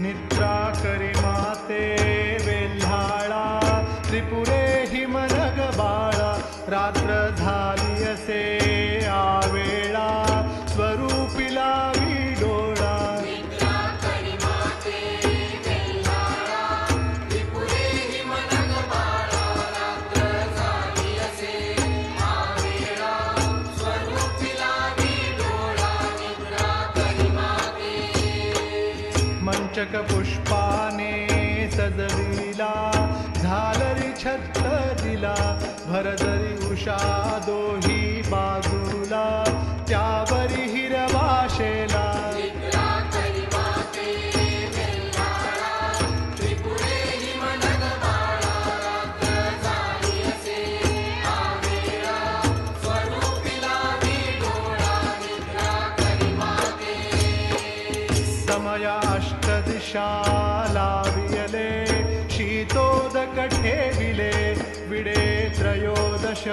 निद्रा करी माते वेल्हाळा त्रिपुरे हिमनग बाळा रात्र झाली मंचक पुष्पाने सजविला झालरी छत्त दिला भरदरी उषा समय अष्टदिशा लावियले शीतोदक ठेविले विडे त्रयोदश